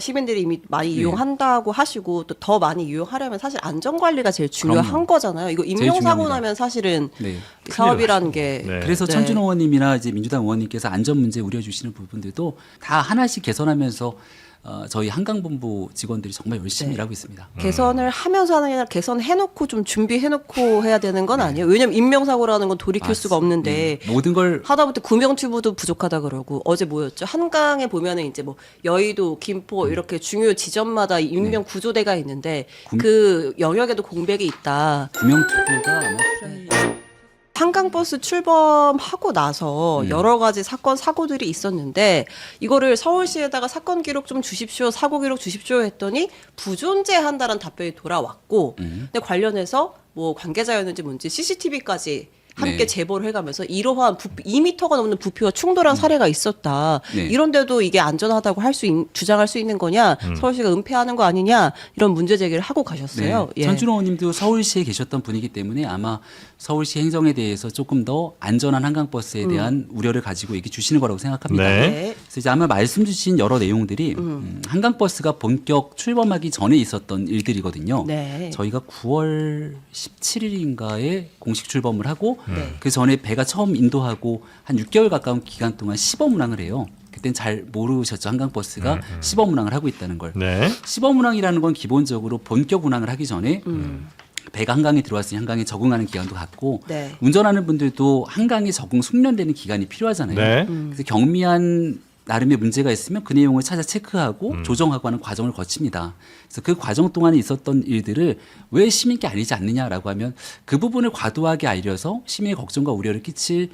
시민들이 이미 많이 네. 이용한다고 하시고 또 더 많이 이용하려면 사실 안전 관리가 제일 중요한 그럼요. 거잖아요. 이거 임명 사고 중요합니다. 나면 사실은 네. 사업이라는 게 네. 그래서 네. 천준호 의원님이나 이제 민주당 의원님께서 안전 문제 우려 주시는 부분들도 다 하나씩 개선하면서 어, 저희 한강본부 직원들이 정말 열심히 네. 일하고 있습니다. 개선을 하면서 하는 게 아니라 개선해놓고 좀 준비해놓고 해야 되는 건 아니에요. 왜냐면 임명사고라는 건 돌이킬 수가 없는데 네. 모든 걸 하다못해 구명튜브도 부족하다 그러고 어제 뭐였죠? 한강에 보면은 이제 뭐 여의도, 김포 이렇게 중요 지점마다 임명 구조대가 있는데 구- 그 영역에도 공백이 있다. 구명투구가 아마 한강버스 출범하고 나서 음. 여러 가지 사건 사고들이 있었는데 이거를 서울시에다가 사건 기록 좀 주십시오, 사고 기록 주십시오 했더니 부존재한다는 답변이 돌아왔고, 음. 근데 관련해서 뭐 관계자였는지 뭔지 CCTV까지 함께 네. 제보를 해가면서 이러한 부, 2미터가 넘는 부피와 충돌한 사례가 있었다. 음. 네. 이런데도 이게 안전하다고 할 수 주장할 수 있는 거냐, 서울시가 은폐하는 거 아니냐 이런 문제 제기를 하고 가셨어요. 예. 네. 전준호 의원님도 서울시에 계셨던 분이기 때문에 아마 서울시 행정에 대해서 조금 더 안전한 한강 버스에 대한 우려를 가지고 얘기 주시는 거라고 생각합니다. 네. 네. 그래서 이제 아마 말씀 주신 여러 내용들이 음, 한강 버스가 본격 출범하기 전에 있었던 일들이거든요. 네. 저희가 9월 17일인가에 공식 출범을 하고 네. 그 전에 배가 처음 인도하고 한 6개월 가까운 기간 동안 시범 운항을 해요. 그땐 잘 모르셨죠 한강 버스가 시범 운항을 하고 있다는 걸. 네. 시범 운항이라는 건 기본적으로 본격 운항을 하기 전에 배가 한강에 들어왔으니 한강에 적응하는 기간도 갖고 네. 운전하는 분들도 한강에 적응 숙련되는 기간이 필요하잖아요. 네. 그래서 경미한 나름의 문제가 있으면 그 내용을 찾아 체크하고 조정하고 하는 과정을 거칩니다. 그래서 그 과정 동안에 있었던 일들을 왜 시민께 알리지 않느냐라고 하면 그 부분을 과도하게 알려서 시민의 걱정과 우려를 끼칠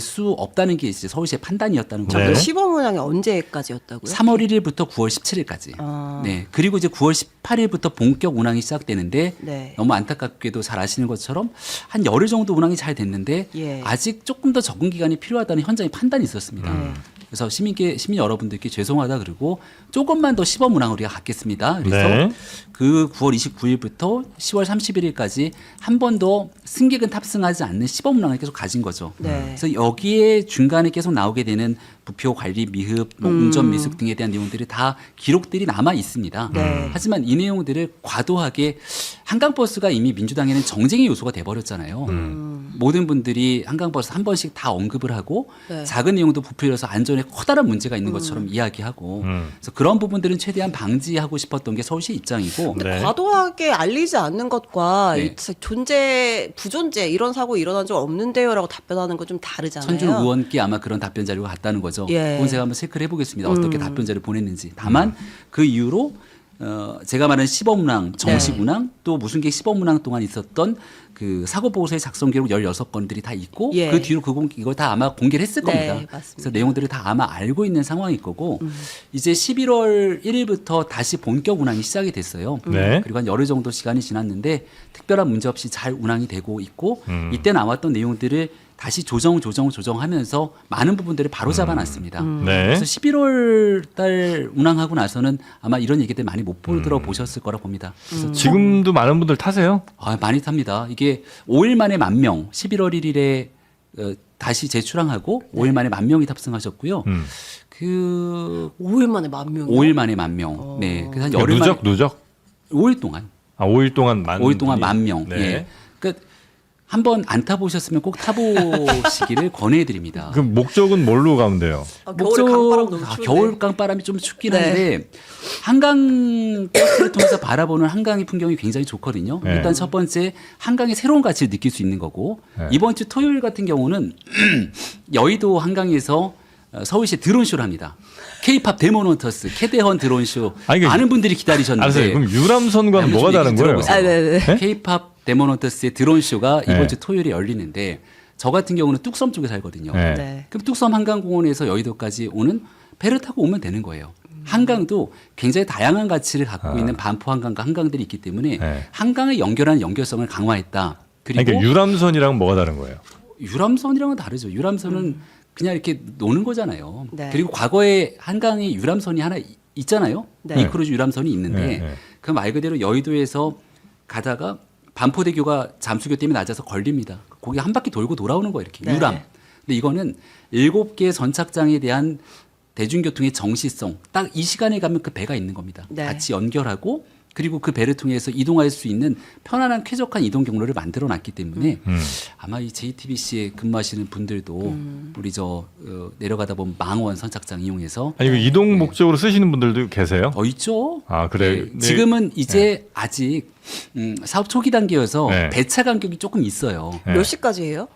수 없다는 게 이제 서울시의 판단이었다는 네. 거죠. 그 시범 운항이 언제까지였다고요? 3월 1일부터 9월 17일까지. 아. 네. 그리고 이제 9월 18일부터 본격 운항이 시작되는데 네. 너무 안타깝게도 잘 아시는 것처럼 한 열흘 정도 운항이 잘 됐는데 예. 아직 조금 더 적응 기간이 필요하다는 현장의 판단이 있었습니다. 네. 그래서 시민께 시민 여러분들께 죄송하다 그러고 조금만 더 시범 운항 우리가 갖겠습니다. 그래서 네. 그 9월 29일부터 10월 31일까지 한 번도 승객은 탑승하지 않는 시범 운항을 계속 가진 거죠. 네. 그래서 여기에 중간에 계속 나오게 되는 부표 관리 미흡, 뭐 음. 운전 미숙 등에 대한 내용들이 다 기록들이 남아 있습니다. 네. 하지만 이 내용들을 과도하게 한강버스가 이미 민주당에는 정쟁의 요소가 돼버렸잖아요. 음. 모든 분들이 한강버스 한 번씩 다 언급을 하고 네. 작은 내용도 부풀려서 안전에 커다란 문제가 있는 것처럼 이야기하고 음. 그래서 그런 부분들은 최대한 방지하고 싶었던 게 서울시 입장이고 근데 네. 과도하게 알리지 않는 것과 네. 이 존재 부존재 이런 사고 일어난 적 없는데요라고 답변하는 건 좀 다르잖아요. 천준 의원께 아마 그런 답변 자료가 갔다는 거죠. 예. 그건 제가 한번 체크를 해보겠습니다. 어떻게 음. 답변 자료 를 보냈는지. 다만 그 이후로 어, 제가 말한 시범 운항, 정식 네. 운항, 또 무슨객 시범 운항 동안 있었던 그 사고 보고서의 작성 기록 16건들이 다 있고 예. 그 뒤로 그 공, 이걸 다 아마 공개를 했을 네, 겁니다. 맞습니다. 음. 그래서 내용들을 다 아마 알고 있는 상황일 거고 이제 11월 1일부터 다시 본격 운항이 시작이 됐어요. 네. 그리고 한 열흘 정도 시간이 지났는데 특별한 문제 없이 잘 운항이 되고 있고 음. 이때 나왔던 내용들을 다시 조정 조정 조정하면서 많은 부분들을 바로 잡아놨습니다. 네. 그래서 11월 달 운항하고 나서는 아마 이런 얘기들 많이 못 음. 들어 보셨을 거라 봅니다. 그래서 지금도 많은 분들 타세요? 아, 많이 탑니다. 이게 5일 만에 만 명, 11월 1일에 어, 다시 재출항하고 오 5일 만에 만 명이 탑승하셨고요. 음. 그 5일 만에 만 명. 5일 만에 만 명. 네. 그래서 한 그러니까 열흘 누적 만에 누적. 5일 동안 아, 5일 동안 만 5일 동안 분이- 만 명. 네. 예. 그러니까 한번 안 타보셨으면 꼭 타보시기를 권해드립니다. 그럼 목적은 뭘로 가면 돼요? 아, 강바람 너무 아. 겨울 강바람이 좀 춥긴 네. 한데 한강 버스를 통해서 바라보는 한강의 풍경이 굉장히 좋거든요. 네. 일단 첫 번째 한강의 새로운 가치를 느낄 수 있는 거고 네. 이번 주 토요일 같은 경우는 여의도 한강에서 어, 서울시 드론쇼를 합니다. K-팝 데모노터스 캐대헌 드론쇼 아니, 그- 많은 분들이 기다리셨는데 알았어요. 그럼 유람선과는 네, 뭐가 다른 거예요? 아, 네, 네. K-팝 데모노터스의 드론쇼가 이번 네. 주 토요일에 열리는데 저 같은 경우는 뚝섬 쪽에 살거든요. 네. 네. 그럼 뚝섬 한강공원에서 여의도까지 오는 배를 타고 오면 되는 거예요. 한강도 굉장히 다양한 가치를 갖고 아. 있는 반포 한강과 한강들이 있기 때문에 네. 한강을 연결하는 연결성을 강화했다. 그리고 그러니까 유람선이랑 뭐가 다른 거예요? 유람선이랑은 다르죠. 유람선은 그냥 이렇게 노는 거잖아요. 네. 그리고 과거에 한강에 유람선이 하나 이- 있잖아요. 네. 이크루즈 유람선이 있는데 네, 네. 그말 그대로 여의도에서 가다가 반포대교가 잠수교 때문에 낮아서 걸립니다. 거기 한 바퀴 돌고 돌아오는 거예요. 이렇게 네. 유람. 근데 이거는 일곱 개 선착장에 대한 대중교통의 정시성 딱 이 시간에 가면 그 배가 있는 겁니다. 네. 같이 연결하고 그리고 그 배를 통해서 이동할 수 있는 편안한 쾌적한 이동 경로를 만들어 놨기 때문에 음. 아마 이 JTBC에 근무하시는 분들도 음. 우리 저 어, 내려가다 보면 망원 선착장 이용해서 아니 그 이동 목적으로 쓰시는 분들도 계세요? 어 있죠. 아 그래요? 네, 지금은 이제 아직 음, 사업 초기 단계여서 네. 배차 간격이 조금 있어요. 네. 몇 시까지예요?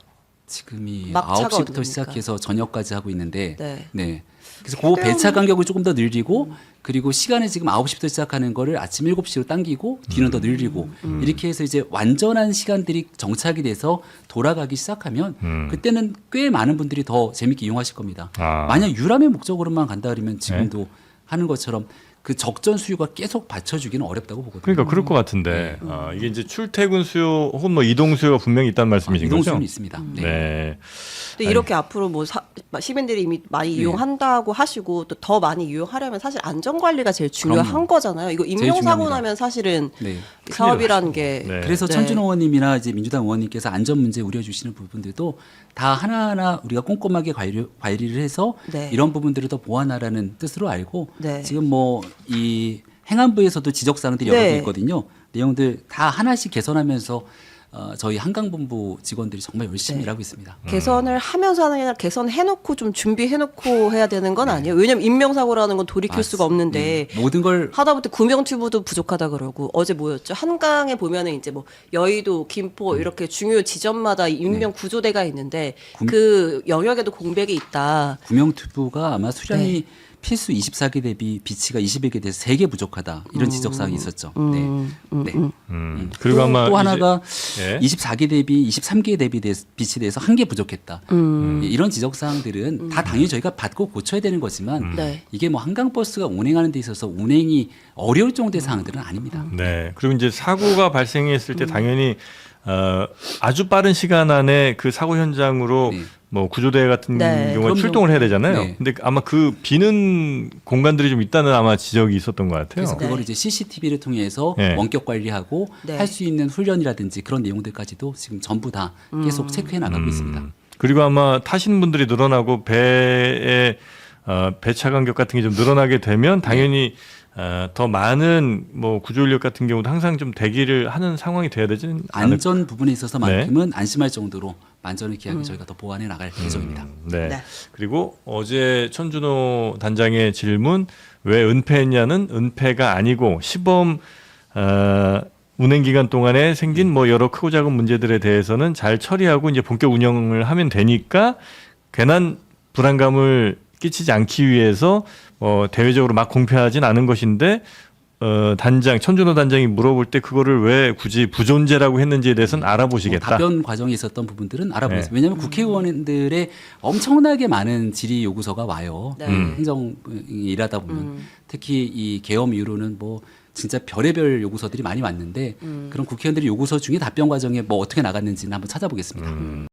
지금이 막차가 9시부터 어딥니까? 시작해서 저녁까지 하고 있는데 네. 네. 그래서 그 배차 간격을 조금 더 늘리고 그리고 시간을 지금 9시부터 시작하는 거를 아침 7시로 당기고 뒤는 더 늘리고 음. 이렇게 해서 이제 완전한 시간들이 정착이 돼서 돌아가기 시작하면 음. 그때는 꽤 많은 분들이 더 재밌게 이용하실 겁니다. 아. 만약 유람의 목적으로만 간다 그러면 지금도 하는 것처럼 그 적전 수요가 계속 받쳐주기는 어렵다고 보거든요. 그러니까 그럴 것 같은데 아, 이게 이제 출퇴근 수요 혹은 뭐 이동 수요가 분명히 있다는 말씀이신 이동 거죠? 수요는 있습니다. 네. 네. 근데 이렇게 앞으로 뭐 사- 시민들이 이미 많이 네. 이용한다고 하시고 또 더 많이 이용하려면 사실 안전 관리가 제일 중요한 그럼요. 거잖아요. 이거 임명 사고. 나면 사실은 네. 이 사업이라는 게 네. 그래서 네. 천준호 의원님이나 이제 민주당 의원님께서 안전 문제 우려해 주시는 부분들도 다 하나하나 우리가 꼼꼼하게 관리, 관리를 해서 네. 이런 부분들을 더 보완하라는 뜻으로 알고 네. 지금 뭐이 행안부에서도 지적 사항들이 여러 네. 개 있거든요. 내용들 다 하나씩 개선하면서 어, 저희 한강본부 직원들이 정말 열심히 네. 일하고 있습니다. 개선을 하면서 하는 게 아니라 개선해놓고 좀 준비해놓고 해야 되는 건 아니에요. 왜냐면 임명사고라는 건 돌이킬 수가 없는데 네. 모든 걸 하다못해 구명튜브도 부족하다 그러고 어제 뭐였죠? 한강에 보면은 이제 뭐 여의도, 김포 이렇게 중요 지점마다 임명 구조대가 있는데 구- 그 영역에도 공백이 있다. 구명튜브가 아마 수량이 네. 필수 24개 대비 비치가 21개 돼서 3개 부족하다 이런 지적 사항이 있었죠. 네. 네. 음. 그리고 또, 아마 또 이제- 하나가 예. 24개 대비 23개 대비 대, 빛이 돼서 한 개 부족했다. 음. 예, 이런 지적 사항들은 다 당연히 저희가 받고 고쳐야 되는 거지만 네. 이게 뭐 한강 버스가 운행하는 데 있어서 운행이 어려울 정도의 사항들은 아닙니다. 네. 그리고 이제 사고가 발생했을 음. 때 당연히 어, 아주 빠른 시간 안에 그 사고 현장으로 네. 뭐 구조대 같은 네. 경우에 그럼요. 출동을 해야 되잖아요. 네. 근데 아마 그 비는 공간들이 좀 있다는 아마 지적이 있었던 것 같아요. 그래서 그걸 네. 이제 CCTV를 통해서 네. 원격 관리하고 네. 할수 있는 훈련이라든지 그런 내용들까지도 지금 전부 다 계속 체크해 나가고 있습니다. 음. 그리고 아마 타시는 분들이 늘어나고 배의 어, 배차 간격 같은 게 좀 늘어나게 되면 당연히 어, 더 많은 뭐 구조 인력 같은 경우도 항상 좀 대기를 하는 상황이 돼야 되지 않을 안전 부분에 있어서만큼은 안심할 정도로 만전의 기약을 저희가 더 보완해 나갈 예정입니다. 네. 네. 그리고 어제 천준호 단장의 질문 왜 은폐했냐는 은폐가 아니고 시범 어, 운행 기간 동안에 생긴 뭐 여러 크고 작은 문제들에 대해서는 잘 처리하고 이제 본격 운영을 하면 되니까 괜한 불안감을 끼치지 않기 위해서 어, 대외적으로 막 공표하진 않은 것인데 어, 단장 천준호 단장이 물어볼 때 그거를 왜 굳이 부존재라고 했는지에 대해서는 뭐 알아보시겠다. 답변 과정에 있었던 부분들은 알아보겠습니다. 네. 왜냐하면 국회의원들의 엄청나게 많은 질의 요구서가 와요. 네. 음. 행정 일하다 보면 특히 이 계엄 이후로는 뭐 진짜 별의별 요구서들이 많이 왔는데 그런 국회의원들의 요구서 중에 답변 과정에 뭐 어떻게 나갔는지는 한번 찾아보겠습니다. 음.